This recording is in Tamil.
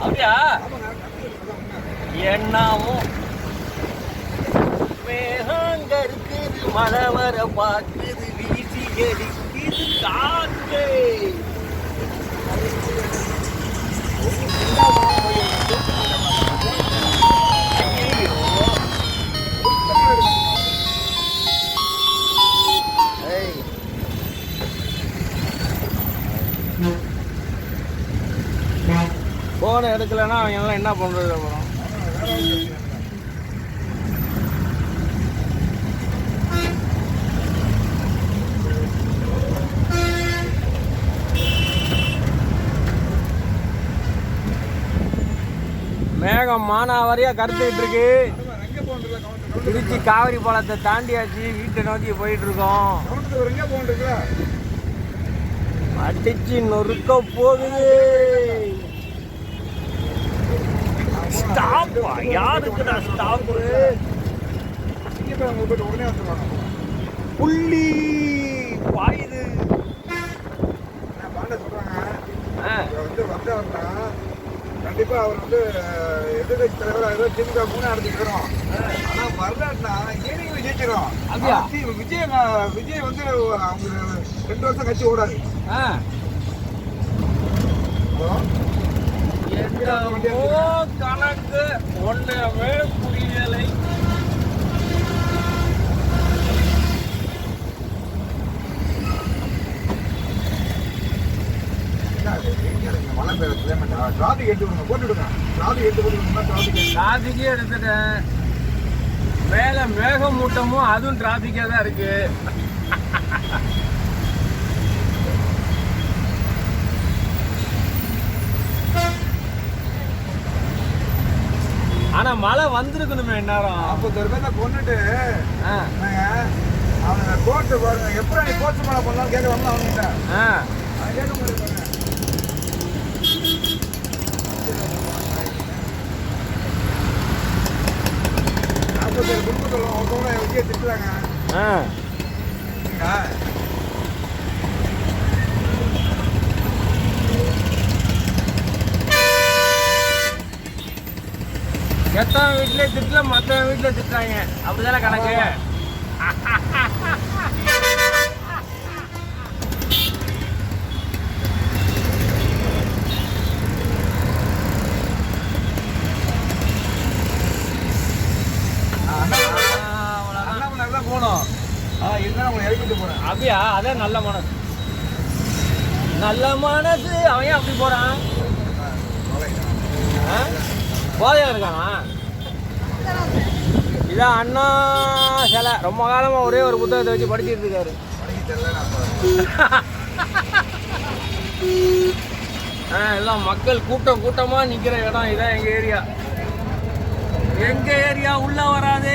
அப்படியா? என்னாவும் மேகாங்க இருக்குது மழை வர பார்க்குது வீசி அடிக்குது காத்து கூட எடுக்கலைன்னா அவங்க எல்லாம் என்ன பண்ணுறது அப்புறம்? மேகம் மானாவாரியா கருத்துக்கிட்டு இருக்கு திருச்சி காவிரி பாலத்தை தாண்டியாச்சு வீட்டை நோக்கி போயிட்டு இருக்கோம் அடிச்சு நொறுக்க போகுது. ஸ்டாப்பா யாருக்குடா ஸ்டாப்பு உடனே வந்துருவாங்க புள்ளி பாயுது. நான் பாண்ட சொல்றாங்க வந்து வந்தாருன்னா கண்டிப்பா அவர் வந்து எதிர்கட்சி தலைவர் ஏதோ திமுக மூணு நடத்திக்கிறோம் ஆனா வரலன்னா ஏனிங்க ஜெயிக்கிறோம் விஜய் நான் விஜய் வந்து அவங்க ரெண்டு வருஷம் கட்சி ஓடாது. கணக்கு ஒண்ணுமே புரியலை என்ன அது? எங்க இருக்கு? மழை பெய்யுற climate எடுத்து விடுங்க, போட்டு விடுங்க. traffic எடுத்து போட்டு விடுங்க, traffic எடுத்து. டிராஃபிக்கே எடுத்துட்டேன் மேல மேகமூட்டமும் அதுவும் டிராஃபிக்காக தான் இருக்கு ஆனா மழை வந்திருக்கணுமே நேரம் நாற்பத்தொரு பேர்த்த ஆ, என்னங்க, அவனுங்க court பாருங்க, எப்படா நீ court மேல பண்ணலாம்னு கேட்க வரல அவன்கிட்ட. ஆ. அவன் கேட்க மாட்டேங்கிறாங்க. நாற்பத்தேழு குடும்பத்தில் ஒருத்தவங்க விஜய் திட்டுறாங்க எத்தவன் வீட்லயே திட்டல மத்தவன் வீட்டுல திட்டுறாங்க? அப்படிதானே கணக்கு? ஆ இருந்தாலும் உங்களை இறக்கிட்டு போறேன் அப்படியா? அதான் நல்ல மனசு. நல்ல மனசு அவன் அப்படி போறான்? போதையா இருக்கானா? இதான் அண்ணா சிலை. ரொம்ப காலமா ஒரே ஒரு புத்தகத்தை வச்சு படிச்சிட்டு இருக்காரு. படிக்க ஆ, எல்லாம் மக்கள் கூட்டம் கூட்டமா நிக்கிற இடம் இதான் எங்க ஏரியா. எங்க ஏரியா உள்ள வராது.